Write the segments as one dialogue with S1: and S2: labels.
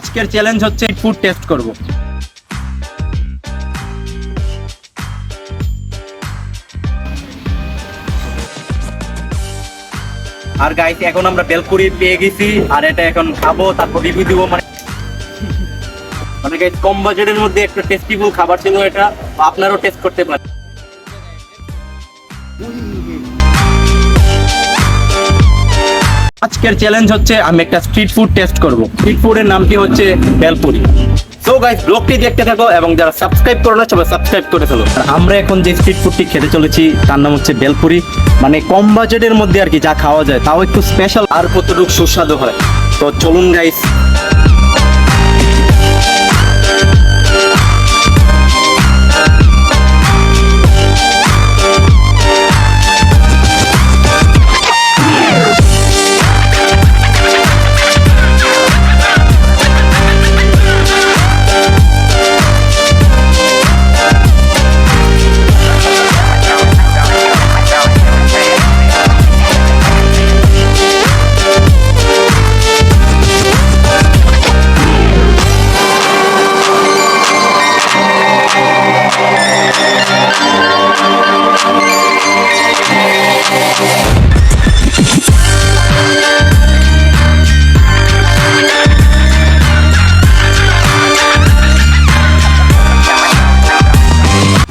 S1: আজকের চ্যালেঞ্জ হচ্ছে food taste করব। আর গাইস এখন আমরা বেলপুরি পেয়ে গেছি, আর এটা এখন খাব, তারপর রিভিউ দিব মানে মানে গাইস কম বাজেটের মধ্যে একটা টেস্টিফুল খাবার ছিল এটা আপনারাও টেস্ট করতে পারেন। আজকের চ্যালেঞ্জ হচ্ছে আমি একটা স্ট্রিট ফুড টেস্ট করব। স্ট্রিট ফুডের নামটি হচ্ছে বেলপুরি। সো গাইস ব্লগটি দেখতে থাকো এবং যারা সাবস্ক্রাইব করো না, সবাই সাবস্ক্রাইব করে ফেলো। আর আমরা এখন যে স্ট্রিট ফুডটি খেতে চলেছি, তার নাম হচ্ছে বেলপুরি। মানে কম বাজেটের মধ্যে আর কি যা খাওয়া যায়, তাও একটু স্পেশাল আর কতটুকু সুস্বাদু হয়। তো চলুন গাইস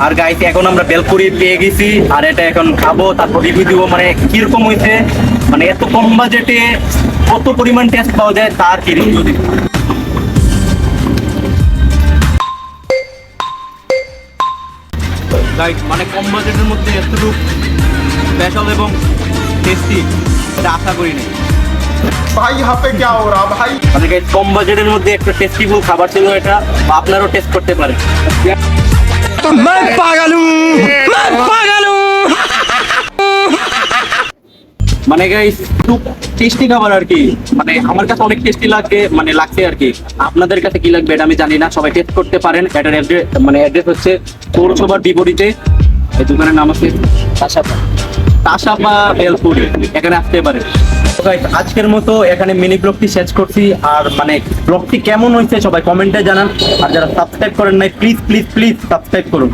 S1: আর গাইস এখন আমরা বেলপুরি পেয়ে গেছি আর এটা এখন খাবো তারপর রিভিউ দিব মানে কিরকম হয়েছে মানে এত কম বাজেটে কত পরিমাণ টেস্ট পাওয়া যায় তার কি রিভিউ দিব গাইস মানে কম বাজেটের মধ্যে এতটুকু স্পেশাল এবং টেস্টি এটা আশা করিনি
S2: भाई यहाँ पे क्या हो रहा भाई
S1: মানে guys, কম বাজেটের মধ্যে একটা টেস্টিফুল খাবার ছিল এটা আপনারাও টেস্ট করতে পারেন
S3: मैं पागल हूँ मैं पागल हूँ
S1: মানে গাইস খুব টেস্টি খাবার আর কি মানে আমার কাছে অনেক টেস্টি লাগে মানে লাগছে আর কি আপনাদের কাছে কি লাগবে এটা আমি জানি না সবাই টেস্ট করতে পারেন এটার অ্যাড্রেস মানে অ্যাড্রেস হচ্ছে পৌরসভার বিপরীতে এই দোকানের নাম হচ্ছে তাসাপা তাসাপা বেলপুরি এখানে আসতে পারেন Guys, আজকের মতো এখানে মিনি ব্লগটি শেষ করছি। আর মানে ব্লগটি কেমন হয়েছে সবাই কমেন্টে জানান। আর যারা সাবস্ক্রাইব করেন নাই প্লিজ প্লিজ প্লিজ সাবস্ক্রাইব করুন।